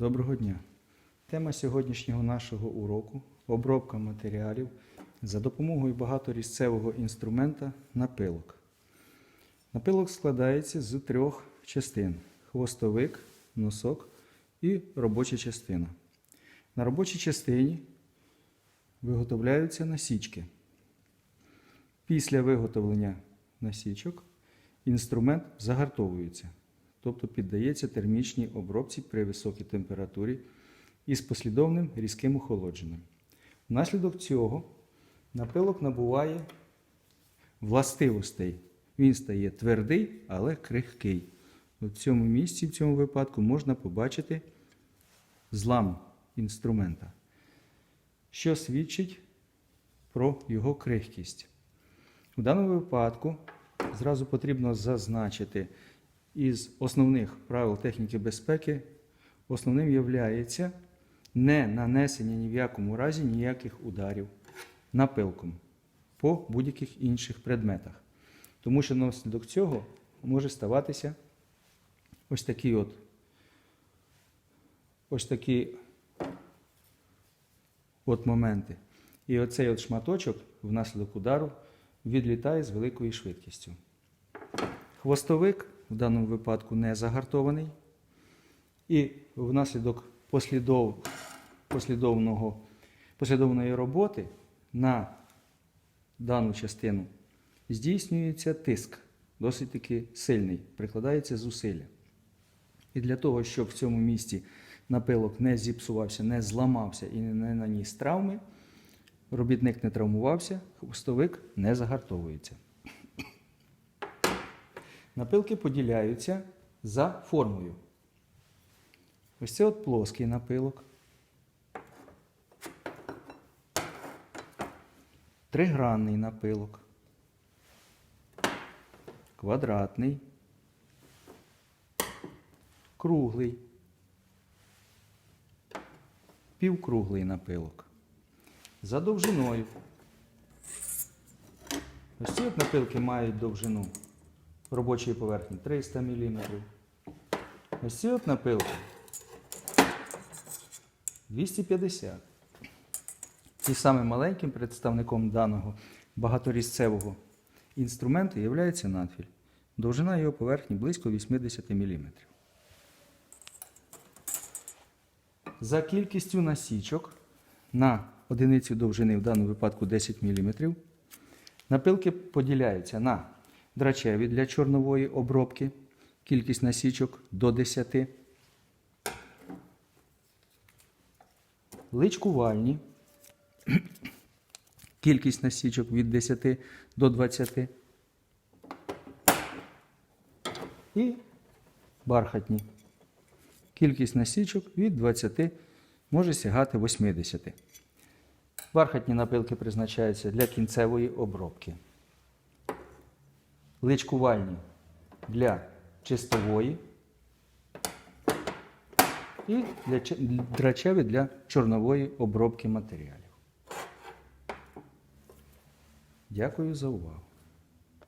Доброго дня! Тема сьогоднішнього нашого уроку обробка матеріалів за допомогою багаторізцевого інструмента напилок. Напилок складається з трьох частин: хвостовик, носок і робоча частина. На робочій частині виготовляються насічки. Після виготовлення насічок інструмент загартовується, тобто піддається термічній обробці при високій температурі із послідовним різким охолодженням. Внаслідок цього напилок набуває властивостей. Він стає твердий, але крихкий. У цьому місці, в цьому випадку, можна побачити злам інструмента, що свідчить про його крихкість. У даному випадку зразу потрібно зазначити із основних правил техніки безпеки, основним є не нанесення ні в якому разі ніяких ударів напилком по будь-яких інших предметах. Тому що наслідок цього може ставатися ось такі от ось такі от моменти. І оцей от шматочок внаслідок удару відлітає з великою швидкістю. Хвостовик в даному випадку не загартований. І внаслідок послідов, послідовного, послідовної роботи на дану частину здійснюється тиск, досить таки сильний, прикладається зусилля. І для того, щоб в цьому місці напилок не зіпсувався, не зламався і не наніс травми, робітник не травмувався, хвостовик не загартовується. Напилки поділяються за формою. Ось це от плоский напилок. Тригранний напилок. Квадратний. Круглий. Півкруглий напилок. За довжиною. Ось ці от напилки мають довжину робочої поверхні 300 мм. Ось ці от напилки 250. І самим маленьким представником даного багаторізцевого інструменту є надфіль. Довжина його поверхні близько 80 мм. За кількістю насічок на одиницю довжини, в даному випадку 10 мм, напилки поділяються на драчеві для чорнової обробки, кількість насічок до 10, личкувальні, кількість насічок від 10 до 20 і бархатні. Кількість насічок від 20 може сягати 80. Бархатні напилки призначаються для кінцевої обробки. Личкувальні для чистової і для драчеві для чорнової обробки матеріалів. Дякую за увагу.